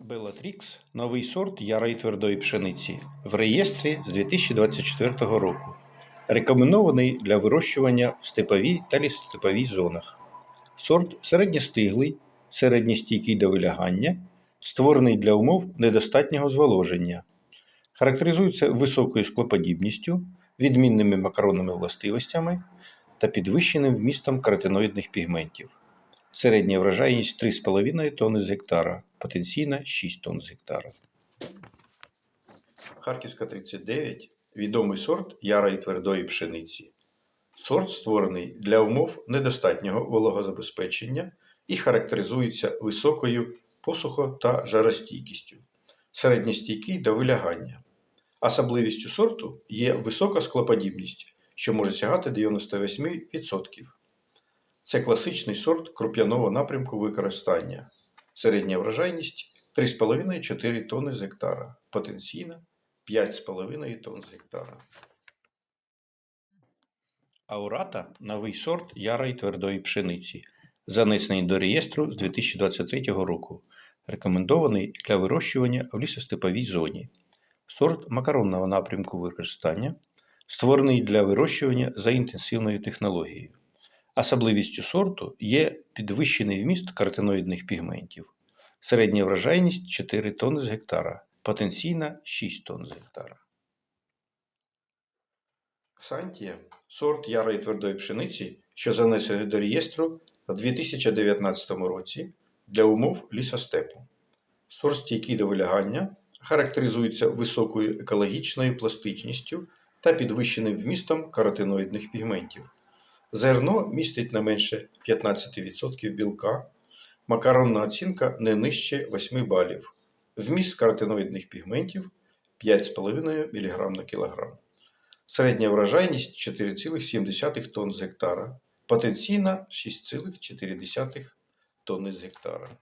Белатрікс новий сорт ярої твердої пшениці в реєстрі з 2024 року. Рекомендований для вирощування в степовій та лісостеповій зонах. Сорт середньостиглий, середньостійкий до вилягання, створений для умов недостатнього зволоження. Характеризується високою склоподібністю, відмінними макаронними властивостями та підвищеним вмістом каротиноїдних пігментів. Середня врожайність 3,5 тонни з гектара, потенційна 6 тонн з гектара. Харківська 39 відомий сорт ярої твердої пшениці. Сорт створений для умов недостатнього вологозабезпечення і характеризується високою посухо- та жаростійкістю, середньостійкий до вилягання. Особливістю сорту є висока склоподібність, що може сягати 98%. Це класичний сорт круп'яного напрямку використання. Середня врожайність 3,5-4 тонни з гектара, потенційна 5,5 тонн з гектара. Аурата новий сорт ярої твердої пшениці, занесений до реєстру з 2023 року. Рекомендований для вирощування в лісостеповій зоні. Сорт макаронного напрямку використання, створений для вирощування за інтенсивною технологією. Особливістю сорту є підвищений вміст каротиноїдних пігментів. Середня врожайність 4 тонни з гектара, потенційна 6 тонн з гектара. Ксантія сорт ярої твердої пшениці, що занесений до реєстру в 2019 році для умов лісостепу. Сорт стійкий до вилягання, характеризується високою екологічною пластичністю та підвищеним вмістом каротиноїдних пігментів. Зерно містить не менше 15% білка, макаронна оцінка не нижче 8 балів, вміст каротиноїдних пігментів 5,5 мг на кілограм. Середня врожайність 4,7 тонн з гектара, потенційна 6,4 тонни з гектара.